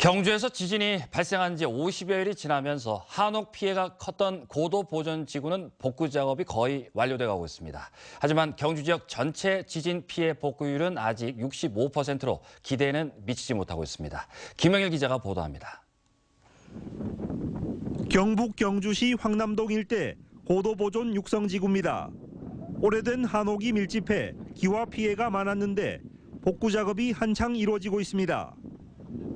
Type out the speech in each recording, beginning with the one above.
경주에서 지진이 발생한 지 50여일이 지나면서 한옥 피해가 컸던 고도 보존 지구는 복구 작업이 거의 완료돼 가고 있습니다. 하지만 경주 지역 전체 지진 피해 복구율은 아직 65%로 기대에는 미치지 못하고 있습니다. 김영일 기자가 보도합니다. 경북 경주시 황남동 일대 고도 보존 육성 지구입니다. 오래된 한옥이 밀집해 기와 피해가 많았는데 복구 작업이 한창 이루어지고 있습니다.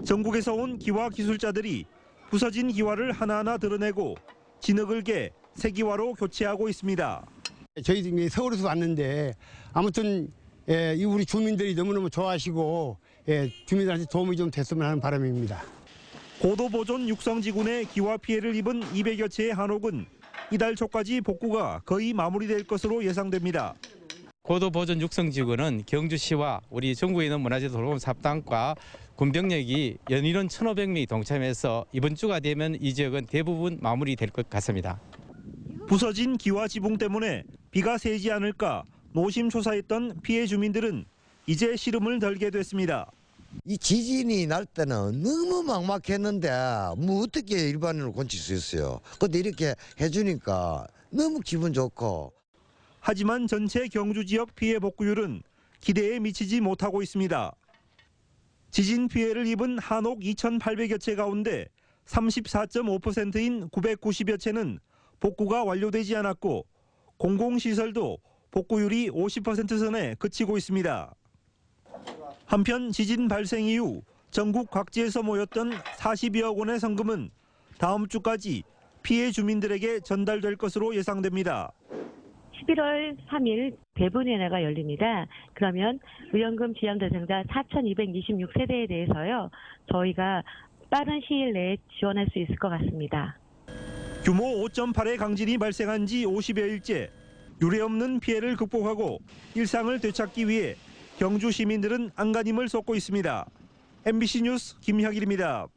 전국에서 온 기와 기술자들이 부서진 기와를 하나하나 드러내고 진흙을 깨 새 기와로 교체하고 있습니다. 저희 지금 서울에서 왔는데 아무튼 예, 이 우리 주민들이 너무너무 좋아하시고 예, 주민들한테 도움이 좀 됐으면 하는 바람입니다. 고도 보존 육성지구 내 기와 피해를 입은 200여 채의 한옥은 이달 초까지 복구가 거의 마무리될 것으로 예상됩니다. 고도 보존 육성 지구는 경주시와 우리 전국에 있는 문화재 돌봄 사업단과 군병력이 연인원 1,500명이 동참해서 이번 주가 되면 이 지역은 대부분 마무리될 것 같습니다. 부서진 기와 지붕 때문에 비가 새지 않을까 노심초사했던 피해 주민들은 이제 시름을 덜게 됐습니다. 이 지진이 날 때는 너무 막막했는데 뭐 어떻게 일반인으로 고칠 수 있어요. 근데 이렇게 해주니까 너무 기분 좋고 하지만 전체 경주 지역 피해 복구율은 기대에 미치지 못하고 있습니다. 지진 피해를 입은 한옥 2,800여 채 가운데 34.5%인 990여 채는 복구가 완료되지 않았고 공공시설도 복구율이 50% 선에 그치고 있습니다. 한편 지진 발생 이후 전국 각지에서 모였던 40여억 원의 성금은 다음 주까지 피해 주민들에게 전달될 것으로 예상됩니다. 11월 3일 대분회가 열립니다. 그러면 의원금 지원 대상자 4,226세대에 대해서요, 저희가 빠른 시일 내에 지원할 수 있을 것 같습니다. 규모 5.8의 강진이 발생한 지 50여일째 유례없는 피해를 극복하고 일상을 되찾기 위해 경주 시민들은 안간힘을 쏟고 있습니다. MBC 뉴스 김혁일입니다.